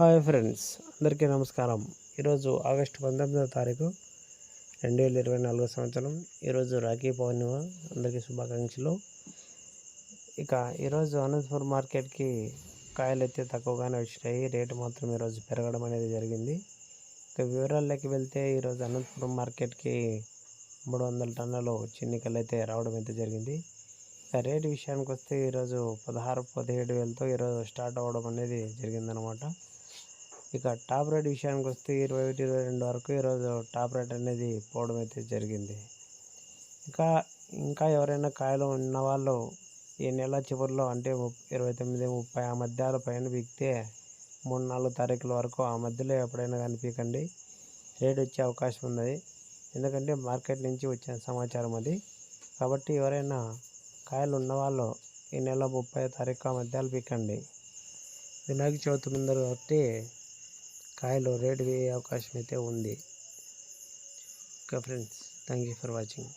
Hi friends అందరికీ నమస్కారం. ఈరోజు ఆగస్టు పంతొమ్మిదవ తారీఖు రెండు వేల ఇరవై నాలుగో సంవత్సరం. ఈరోజు రాఖీ పౌర్ణిమ. అందరికీ శుభాకాంక్షలు. ఇక ఈరోజు అనంతపూర్ మార్కెట్కి కాయలు అయితే తక్కువగానే వచ్చినాయి. రేటు మాత్రం ఈరోజు పెరగడం అనేది జరిగింది. ఇక వివరాల్లోకి వెళ్తే ఈరోజు అనంతపురం మార్కెట్కి మూడు వందల టన్నులు చిన్నికలు అయితే రావడం అయితే జరిగింది. ఇక రేటు విషయానికి వస్తే ఈరోజు పదహారు పదిహేడు వేలతో ఈరోజు స్టార్ట్ అవ్వడం అనేది జరిగిందనమాట ఇక టాప్ రేట్ విషయానికి వస్తే ఇరవై ఒకటి ఇరవై రెండు వరకు ఈరోజు టాప్ రేట్ అనేది పోవడం అయితే జరిగింది. ఇంకా ఇంకా ఎవరైనా కాయలు ఉన్న వాళ్ళు ఈ నెల చివరిలో అంటే ఇరవై తొమ్మిది ముప్పై ఆ మధ్యాల పైన బిగితే మూడు నాలుగు తారీఖుల వరకు ఆ మధ్యలో ఎప్పుడైనా కనిపించండి రేట్ వచ్చే అవకాశం ఉన్నది. ఎందుకంటే మార్కెట్ నుంచి వచ్చిన సమాచారం అది. కాబట్టి ఎవరైనా కాయలు ఉన్నవాళ్ళు ఈ నెల ముప్పై తారీఖు ఆ మధ్యాలు పీకండి వినాయక చవితి ముందర కాబట్టి స్థాయిలో రేటు వేయే అవకాశం అయితే ఉంది. Okay friends thank you for watching.